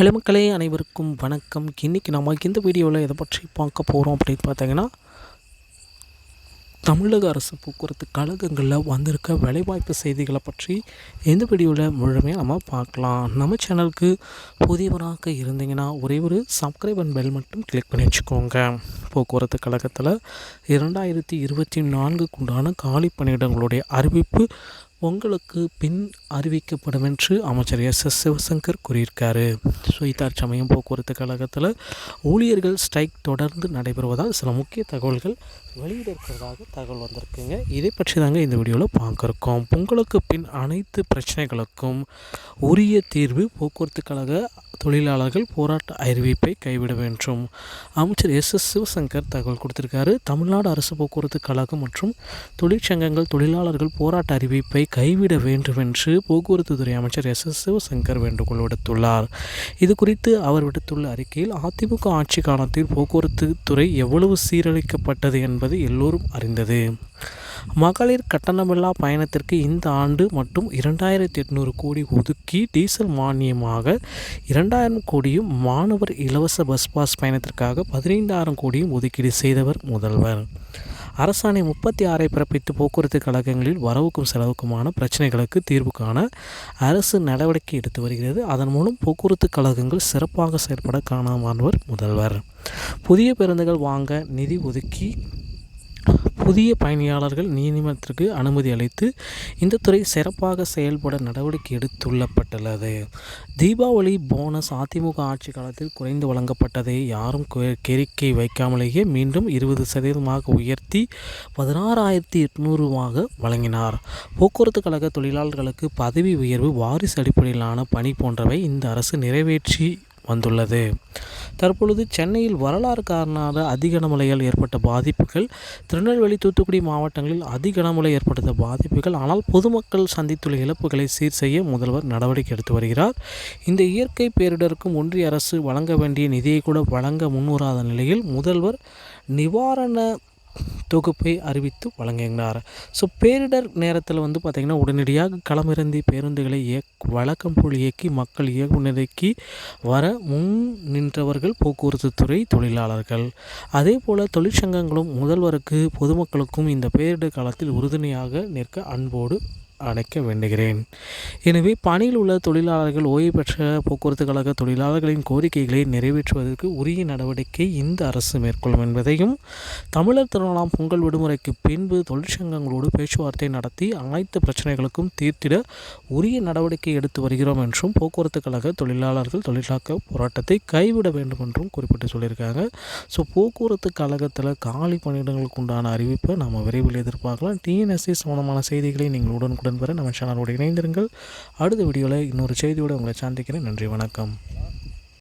Hello மக்களே அனைவருக்கும் வணக்கம். இன்றைக்கி நம்ம இந்த வீடியோவில் எதை பற்றி பார்க்க போகிறோம் அப்படின்னு பார்த்தீங்கன்னா தமிழக அரசு போக்குவரத்து கழகங்களில் வந்திருக்க வேலைவாய்ப்பு செய்திகளை பற்றி இந்த வீடியோவில் முழுமையாக நம்ம பார்க்கலாம். நம்ம சேனலுக்கு புதியவராக இருந்தீங்கன்னா ஒரே ஒரு சப்ஸ்கிரைப் அண்ட் பெல் மட்டும் கிளிக் பண்ணி வச்சுக்கோங்க. போக்குவரத்து கழகத்தில் இரண்டாயிரத்தி இருபத்தி நான்குக்குண்டான காலி பணியிடங்களுடைய அறிவிப்பு உங்களுக்கு பின் அறிவிக்கப்படும் என்று அமைச்சர் எஸ். எஸ். சிவசங்கர் கூறியிருக்காரு. சுயிதார் சமயம் போக்குவரத்து கழகத்தில் ஊழியர்கள் ஸ்ட்ரைக் தொடர்ந்து நடைபெறுவதால் சில முக்கிய தகவல்கள் வெளியிடக்கிறதாக தகவல் வந்திருக்குங்க. இதை பற்றி தாங்க இந்த வீடியோவில் பார்க்குறோம். பொங்கலுக்கு பின் அனைத்து பிரச்சனைகளுக்கும் உரிய தீர்வு போக்குவரத்து கழக தொழிலாளர்கள் போராட்ட அறிவிப்பை கைவிட வேண்டும். அமைச்சர் எஸ். எஸ். சிவசங்கர் தகவல் கொடுத்திருக்காரு. தமிழ்நாடு அரசு போக்குவரத்து கழகம் மற்றும் தொழிற்சங்கங்கள் தொழிலாளர்கள் போராட்ட அறிவிப்பை கைவிட வேண்டும் என்று போக்குவரத்து துறை அமைச்சர் எஸ் எஸ் சிவசங்கர் வேண்டுகோள் விடுத்துள்ளார். இது குறித்து அவர் விடுத்துள்ள அறிக்கையில் அதிமுக ஆட்சி காலத்தில் போக்குவரத்து துறை எவ்வளவு சீரழிக்கப்பட்டது என்பது எல்லோரும் அறிந்தது. மகளிர் கட்டணமில்லா பயணத்திற்கு இந்த ஆண்டு மட்டும் இரண்டாயிரத்தி எட்நூறு கோடி ஒதுக்கி டீசல் மானியமாக இரண்டாயிரம் கோடியும் மாணவர் இலவச பஸ் பாஸ் பயணத்திற்காக பதினைந்தாயிரம் கோடியும் ஒதுக்கீடு செய்தவர் முதல்வர். அரசாணை முப்பத்தி ஆறை பிறப்பித்து போக்குவரத்து கழகங்களில் வரவுக்கும் செலவுக்குமான பிரச்சனைகளுக்கு தீர்வு காண அரசு நடவடிக்கை எடுத்து வருகிறது. அதன் மூலம் போக்குவரத்து கழகங்கள் சிறப்பாக செயல்பட காணாமானவர் முதல்வர். புதிய பேருந்துகள் வாங்க நிதி ஒதுக்கி புதிய பயணியாளர்கள் நியமனத்திற்கு அனுமதி அளித்து இந்த துறை சிறப்பாக செயல்பட நடவடிக்கை எடுத்துள்ளப்பட்டுள்ளது. தீபாவளி போனஸ் அதிமுக ஆட்சி காலத்தில் குறைந்து வழங்கப்பட்டதை யாரும் கேரிக்கை வைக்காமலேயே மீண்டும் இருபது சதவீதமாக உயர்த்தி பதினாறாயிரத்தி எட்நூறுவாக வழங்கினார். போக்குவரத்து கழக தொழிலாளர்களுக்கு பதவி உயர்வு வாரிசு அடிப்படையிலான பணி போன்றவை இந்த அரசு நிறைவேற்றி வந்துள்ளது. தற்பொழுது சென்னையில் வரலாறு காரணமாக அதிக கனமழையால் ஏற்பட்ட பாதிப்புகள் திருநெல்வேலி தூத்துக்குடி மாவட்டங்களில் அதிக கனமழை ஏற்படுத்த பாதிப்புகள் ஆனால் பொதுமக்கள் சந்தித்துள்ள இழப்புகளை சீர் செய்ய முதல்வர் நடவடிக்கை எடுத்து வருகிறார். இந்த இயற்கை பேரிடருக்கும் ஒன்றிய அரசு வழங்க வேண்டிய நிதியை கூட வழங்க முன்வராத நிலையில் முதல்வர் நிவாரண தொகுப்பை அறிவித்து வழங்குகிறார் ஸோ பேரிடர் நேரத்தில் வந்து பார்த்திங்கன்னா உடனடியாக களமிறந்தி பேருந்துகளை இயக் வழக்கம் போல் இயக்கி மக்கள் இயக்குநிலைக்கு வர முன் நின்றவர்கள் போக்குவரத்து துறை தொழிலாளர்கள். அதே போல் தொழிற்சங்கங்களும் முதல்வருக்கு பொதுமக்களுக்கும் இந்த பேரிடர் காலத்தில் உறுதுணையாக நிற்க அன்போடு அழைக்க வேண்டுகிறேன். எனவே பணியில் உள்ள தொழிலாளர்கள் ஓய்வு பெற்ற போக்குவரத்து கழக தொழிலாளர்களின் கோரிக்கைகளை நிறைவேற்றுவதற்கு உரிய நடவடிக்கை இந்த அரசு மேற்கொள்ளும் என்பதையும் தமிழர் திருநாளாம் பொங்கல் விடுமுறைக்கு பின்பு தொழிற்சங்கங்களோடு பேச்சுவார்த்தை நடத்தி அனைத்து பிரச்சனைகளுக்கும் தீர்த்திட உரிய நடவடிக்கை எடுத்து வருகிறோம் என்றும் போக்குவரத்து கழக தொழிலாளர்கள் தொழிலாக்க போராட்டத்தை கைவிட வேண்டும் என்றும் குறிப்பிட்டு சொல்லியிருக்காங்க. ஸோ போக்குவரத்து கழகத்தில் காலி பணியிடங்களுக்கு உண்டான அறிவிப்பை நம்ம விரைவில் எதிர்பார்க்கலாம். டிஎன்எஸ்சி சம்பந்தமான செய்திகளை நீங்கள் உடனுக்குடன் உடன் பெற நம்ம சேனலோடு இணைந்திருங்கள். அடுத்த வீடியோவில் இன்னொரு செய்தியோடு உங்களை சந்திக்கிறேன். நன்றி வணக்கம்.